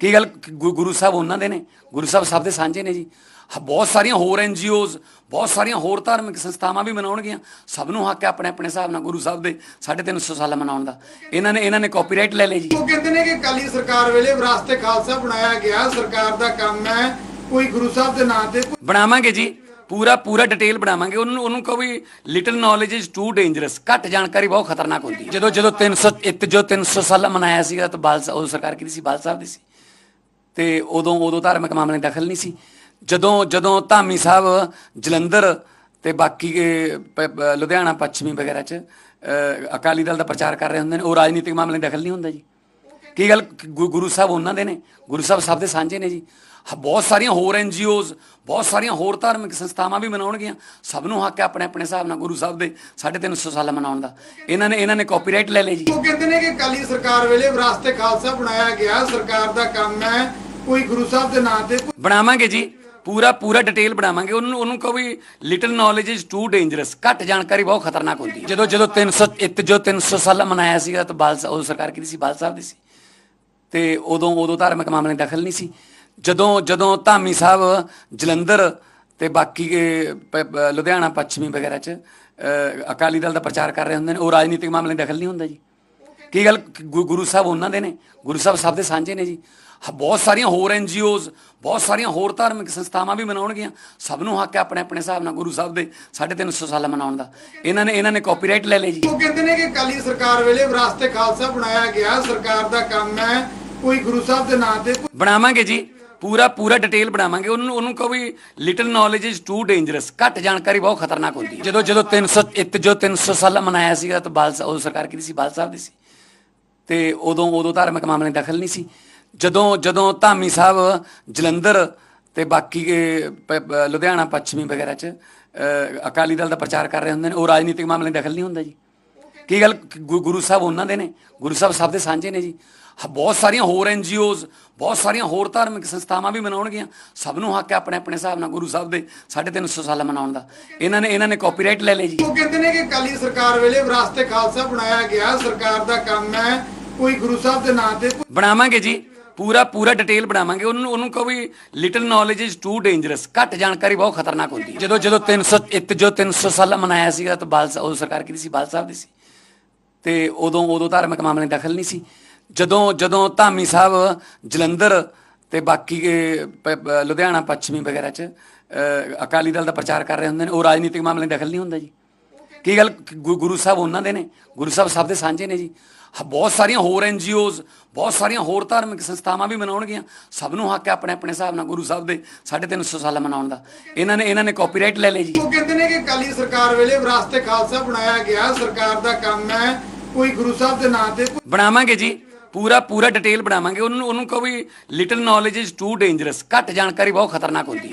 ਕੀ ਗੱਲ ਗੁ- ਗੁਰੂ ਸਾਹਿਬ ਉਹਨਾਂ ਦੇ ਨੇ? ਗੁਰੂ ਸਾਹਿਬ ਸਭ ਦੇ ਸਾਂਝੇ ਨੇ ਜੀ। ਹ- ਬਹੁਤ ਸਾਰੀਆਂ ਹੋਰ ਐਨਜੀਓਜ਼ ਬਹੁਤ ਸਾਰੀਆਂ ਹੋਰ ਧਾਰਮਿਕ ਸੰਸਥਾਵਾਂ ਵੀ ਮਨਾਉਣਗੀਆਂ। ਸਭ ਨੂੰ ਹੱਕ ਹੈ ਆਪਣੇ ਆਪਣੇ ਹਿਸਾਬ ਨਾਲ ਗੁਰੂ ਸਾਹਿਬ ਦੇ 350 ਸਾਲ ਮਨਾਉਣ ਦਾ। ਇਹਨਾਂ ਨੇ ਇਹਨਾਂ ਨੇ ਕਾਪੀਰਾਈਟ ਲੈ ਲਏ ਜੀ। ਉਹ ਕਹਿੰਦੇ ਨੇ ਕਿ ਕਾਲੀ ਸਰਕਾਰ ਵੇਲੇ ਵਿਰਾਸਤੇ ਖਾਲਸਾ ਬਣਾਇਆ ਗਿਆ। ਸਰਕਾਰ ਦਾ ਕੰਮ ਹੈ ਕੋਈ ਗੁਰੂ ਸਾਹਿਬ ਦੇ ਨਾਂ ਤੇ ਕੋਈ ਬਣਾਵਾਂਗੇ ਜੀ। ਪੂਰਾ ਪੂਰਾ ਡਿਟੇਲ ਬਣਾਵਾਂਗੇ। ਉਹਨੂੰ ਉਹਨੂੰ ਕਹੋ ਵੀ little knowledge is too dangerous ਘੱਟ ਜਾਣਕਾਰੀ ਬਹੁਤ ਖਤਰਨਾਕ ਹੁੰਦੀ ਹੈ। ਜਦੋਂ ਜਦੋਂ 300 ਇੱਕ ਜੋ 300 ਸਾਲਾ ਮਨਾਇਆ ਸੀਗਾ ਤਾਂ ਬਾਲ ਸਾਹਿਬ- ਉਦੋਂ ਸਰਕਾਰ ਕਿਹਦੀ ਸੀ? ਬਾਲ ਸਾਹਿਬ ਦੀ ਸੀ। ਤੇ ਉਦੋਂ ਉਦੋਂ ਧਾਰਮਿਕ ਮਾਮਲੇ ਦਖਲ ਨਹੀਂ ਸੀ। ਜਦੋਂ ਜਦੋਂ ਧਾਮੀ ਸਾਹਿਬ, ਜਲੰਧਰ ਤੇ ਬਾਕੀ ਲੁਧਿਆਣਾ ਪੱਛਮੀ ਵਗੈਰਾ 'ਚ ਅਕਾਲੀ ਦਲ ਦਾ ਪ੍ਰਚਾਰ ਕਰ ਰਹੇ ਹੁੰਦੇ ਨੇ, ਉਹ ਰਾਜਨੀਤਿਕ ਮਾਮਲੇ ਦਖਲ ਨਹੀਂ ਹੁੰਦਾ ਜੀ। ਕੀ ਗੱਲ? ਗੁ- ਗੁਰੂ ਸਾਹਿਬ ਉਹਨਾਂ ਦੇ ਨੇ? ਗੁਰੂ ਸਾਹਿਬ ਸਭ ਦੇ ਸਾਂਝੇ ਨੇ ਜੀ। ਬਹੁਤ ਸਾਰੀਆਂ ਹੋਰ ਐਨਜੀਓਜ਼ ਬਹੁਤ ਸਾਰੀਆਂ ਹੋਰ ਧਾਰਮਿਕ ਸੰਸਥਾਵਾਂ ਵੀ ਮਨਾਉਣਗੀਆਂ। ਸਭ ਨੂੰ ਹੱਕ ਹੈ ਆਪਣੇ ਆਪਣੇ ਹਿਸਾਬ ਨਾਲ ਗੁਰੂ ਸਾਹਿਬ ਦੇ 350 ਸਾਲ ਮਨਾਉਣ ਦਾ। ਇਹਨਾਂ ਨੇ ਇਹਨਾਂ ਨੇ ਕਾਪੀਰਾਈਟ ਲੈ ਲਏ ਜੀ। ਉਹ ਕਹਿੰਦੇ ਨੇ ਕਿ ਕਾਲੀ ਸਰਕਾਰ ਵੇਲੇ ਵਿਰਾਸਤੇ ਖਾਲਸਾ ਬਣਾਇਆ ਗਿਆ। ਸਰਕਾਰ ਦਾ ਕੰਮ ਹੈ ਕੋਈ ਗੁਰੂ ਸਾਹਿਬ ਦੇ ਨਾਂ ਤੇ ਬਣਾਵਾਂਗੇ ਜੀ। ਪੂਰਾ ਪੂਰਾ ਡਿਟੇਲ ਬਣਾਵਾਂਗੇ। ਉਹਨੂੰ ਉਹਨੂੰ ਕਹੋ ਵੀ little knowledge is too dangerous ਘੱਟ ਜਾਣਕਾਰੀ ਬਹੁਤ ਖਤਰਨਾਕ ਹੁੰਦੀ ਹੈ। ਜਦੋਂ ਜਦੋਂ 300 ਇੱਕ ਜੋ 300 ਸਾਲਾ ਮਨਾਇਆ ਸੀਗਾ ਤਾਂ ਬਾਲ ਸਾਹਿਬ- ਉਦੋਂ ਸਰਕਾਰ ਕਿਹਦੀ ਸੀ? ਬਾਲ ਸਾਹਿਬ ਦੀ ਸੀ। ਤੇ ਉਦੋਂ ਉਦੋਂ ਧਾਰਮਿਕ ਮਾਮਲੇ ਦਖਲ ਨਹੀਂ ਸੀ। ਜਦੋਂ ਜਦੋਂ ਧਾਮੀ ਸਾਹਿਬ, ਜਲੰਧਰ ਤੇ ਬਾਕੀ ਲੁਧਿਆਣਾ, ਪੱਛਮੀ ਵਗੈਰਾ 'ਚ ਅਕਾਲੀ ਦਲ ਦਾ ਪ੍ਰਚਾਰ ਕਰ ਰਹੇ ਹੁੰਦੇ ਨੇ, ਉਹ ਰਾਜਨੀਤਿਕ ਮਾਮਲੇ ਦਖਲ ਨਹੀਂ ਹੁੰਦਾ ਜੀ। ਕੀ ਗੱਲ ਗੁਰੂ ਸਾਹਿਬ ਉਹਨਾਂ ਦੇ ਨੇ? ਗੁਰੂ ਸਾਹਿਬ ਸਭ ਦੇ ਸਾਂਝੇ ਨੇ ਜੀ। ਬਹੁਤ ਸਾਰੀਆਂ ਹੋਰ ਐਨਜੀਓਜ਼ ਬਹੁਤ ਸਾਰੀਆਂ ਹੋਰ ਧਾਰਮਿਕ ਸੰਸਥਾਵਾਂ ਵੀ ਮਨਾਉਣਗੀਆਂ ਸਭ ਨੂੰ ਹੱਕ ਹੈ ਆਪਣੇ ਆਪਣੇ ਹਿਸਾਬ ਨਾਲ ਗੁਰੂ ਸਾਹਿਬ ਦੇ 350 ਸਾਲ ਮਨਾਉਣ ਦਾ। ਇਹਨਾਂ ਨੇ ਇਹਨਾਂ ਨੇ ਕਾਪੀਰਾਈਟ ਲੈ ਲਏ ਜੀ। ਉਹ ਕਹਿੰਦੇ ਨੇ ਕਿ ਕਾਲੀ ਸਰਕਾਰ ਵੇਲੇ ਵਿਰਾਸਤੇ ਖਾਲਸਾ ਬਣਾਇਆ ਗਿਆ। ਸਰਕਾਰ ਦਾ ਕੰਮ ਹੈ ਕੋਈ ਗੁਰੂ ਸਾਹਿਬ ਦੇ ਨਾਂ ਤੇ ਬਣਾਵਾਂਗੇ ਜੀ। ਪੂਰਾ ਪੂਰਾ ਡਿਟੇਲ ਬਣਾਵਾਂਗੇ। ਉਹਨੂੰ ਉਹਨੂੰ ਕਹੋ ਵੀ little knowledge is too dangerous ਘੱਟ ਜਾਣਕਾਰੀ ਬਹੁਤ ਖਤਰਨਾਕ ਹੁੰਦੀ ਹੈ। ਜਦੋਂ ਜਦੋਂ 300 ਇੱਕ ਜੋ 300 ਸਾਲਾ ਮਨਾਇਆ ਸੀਗਾ ਤਾਂ ਬਾਲ ਉਦੋਂ ਸਰਕਾਰ ਕਿਹਦੀ ਸੀ? ਬਾਲ ਸਾਹਿਬ ਦੀ ਸੀ। ਤੇ ਉਦੋਂ ਉਦੋਂ ਧਾਰਮਿਕ ਮਾਮਲੇ ਦਖਲ ਨਹੀਂ ਸੀ। ਜਦੋਂ ਜਦੋਂ ਧਾਮੀ ਸਾਹਿਬ, ਜਲੰਧਰ ਤੇ ਬਾਕੀ ਲੁਧਿਆਣਾ, ਪੱਛਮੀ ਵਗੈਰਾ 'ਚ ਅਕਾਲੀ ਦਲ ਦਾ ਪ੍ਰਚਾਰ ਕਰ ਰਹੇ ਹੁੰਦੇ ਨੇ, ਉਹ ਰਾਜਨੀਤਿਕ ਮਾਮਲੇ ਦਖਲ ਨਹੀਂ ਹੁੰਦਾ ਜੀ। ਕੀ ਗੱਲ? ਗੁ- ਗੁਰੂ ਸਾਹਿਬ ਉਹਨਾਂ ਦੇ ਨੇ? ਗੁਰੂ ਸਾਹਿਬ ਸਭ ਦੇ ਸਾਂਝੇ ਨੇ ਜੀ। ਬਹੁਤ ਸਾਰੀਆਂ ਹੋਰ ਐਨਜੀਓਜ਼ ਬਹੁਤ ਸਾਰੀਆਂ ਹੋਰ ਧਾਰਮਿਕ ਸੰਸਥਾਵਾਂ ਵੀ ਮਨਾਉਣਗੀਆਂ। ਸਭ ਨੂੰ ਹੱਕ ਹੈ ਆਪਣੇ ਆਪਣੇ ਹਿਸਾਬ ਨਾਲ ਗੁਰੂ ਸਾਹਿਬ ਦੇ 350 ਸਾਲ ਮਨਾਉਣ ਦਾ। ਇਹਨਾਂ ਨੇ ਇਹਨਾਂ ਨੇ ਕਾਪੀਰਾਈਟ ਲੈ ਲਏ ਜੀ। ਉਹ ਕਹਿੰਦੇ ਨੇ ਕਿ ਕਾਲੀ ਸਰਕਾਰ ਵੇਲੇ ਵਿਰਾਸਤੇ ਖਾਲਸਾ ਬਣਾਇਆ ਗਿਆ। ਸਰਕਾਰ ਦਾ ਕੰਮ ਹੈ ਕੋਈ ਗੁਰੂ ਸਾਹਿਬ ਦੇ ਨਾਂ ਤੇ ਬਣਾਵਾਂਗੇ ਜੀ। ਪੂਰਾ ਪੂਰਾ ਡਿਟੇਲ ਬਣਾਵਾਂਗੇ। ਉਹਨੂੰ ਉਹਨੂੰ ਕਹੋ ਵੀ little knowledge is too dangerous ਘੱਟ ਜਾਣਕਾਰੀ ਬਹੁਤ ਖਤਰਨਾਕ ਹੁੰਦੀ ਹੈ। ਜਦੋਂ ਜਦੋਂ 300 ਇੱਕ ਜੋ 300 ਸਾਲਾ ਮਨਾਇਆ ਸੀਗਾ ਤਾਂ ਬਾਲ ਸਾਹਿਬ- ਉਦੋਂ ਸਰਕਾਰ ਕਿਹਦੀ ਸੀ? ਬਾਲ ਸਾਹਿਬ ਦੀ ਸੀ। ਤੇ ਉਦੋਂ ਉਦੋਂ ਧਾਰਮਿਕ ਮਾਮਲੇ ਦਖਲ ਨਹੀਂ ਸੀ। ਜਦੋਂ ਜਦੋਂ ਧਾਮੀ ਸਾਹਿਬ, ਜਲੰਧਰ ਤੇ ਬਾਕੀ ਲੁਧਿਆਣਾ, ਪੱਛਮੀ ਵਗੈਰਾ 'ਚ ਅਕਾਲੀ ਦਲ ਦਾ ਪ੍ਰਚਾਰ ਕਰ ਰਹੇ ਹੁੰਦੇ ਨੇ, ਉਹ ਰਾਜਨੀਤਿਕ ਮਾਮਲੇ ਦਖਲ ਨਹੀਂ ਹੁੰਦਾ ਜੀ। ਕੀ ਗੱਲ ਗੁ- ਗੁਰੂ ਸਾਹਿਬ ਉਹਨਾਂ ਦੇ ਨੇ? ਗੁਰੂ ਸਾਹਿਬ ਸਭ ਦੇ ਸਾਂਝੇ ਨੇ ਜੀ। ਹ- ਬਹੁਤ ਸਾਰੀਆਂ ਹੋਰ ਐਨਜੀਓਜ਼ ਬਹੁਤ ਸਾਰੀਆਂ ਹੋਰ ਧਾਰਮਿਕ ਸੰਸਥਾਵਾਂ ਵੀ ਮਨਾਉਣਗੀਆਂ ਸਭ ਨੂੰ ਹੱਕ ਹੈ ਆਪਣੇ ਆਪਣੇ ਹਿਸਾਬ ਨਾਲ ਗੁਰੂ ਸਾਹਿਬ ਦੇ 350 ਸਾਲ ਮਨਾਉਣ ਦਾ। ਇਹਨਾਂ ਨੇ ਇਹਨਾਂ ਨੇ ਕਾਪੀਰਾਈਟ ਲੈ ਲਏ ਜੀ। ਉਹ ਕਹਿੰਦੇ ਨੇ ਕਿ ਕਾਲੀ ਸਰਕਾਰ ਵੇਲੇ ਵਿਰਾਸਤੇ ਖਾਲਸਾ ਬਣਾਇਆ ਗਿਆ। ਸਰਕਾਰ ਦਾ ਕੰਮ ਹੈ ਕੋਈ ਗੁਰੂ ਸਾਹਿਬ ਦੇ ਨਾਂ ਤੇ ਕੋਈ ਬਣਾਵਾਂਗੇ ਜੀ। ਪੂਰਾ ਪੂਰਾ ਡਿਟੇਲ ਬਣਾਵਾਂਗੇ। ਉਹਨੂੰ ਉਹਨੂੰ ਕਹੋ ਵੀ little knowledge is too dangerous ਘੱਟ ਜਾਣਕਾਰੀ ਬਹੁਤ ਖਤਰਨਾਕ ਹੁੰਦੀ ਹੈ।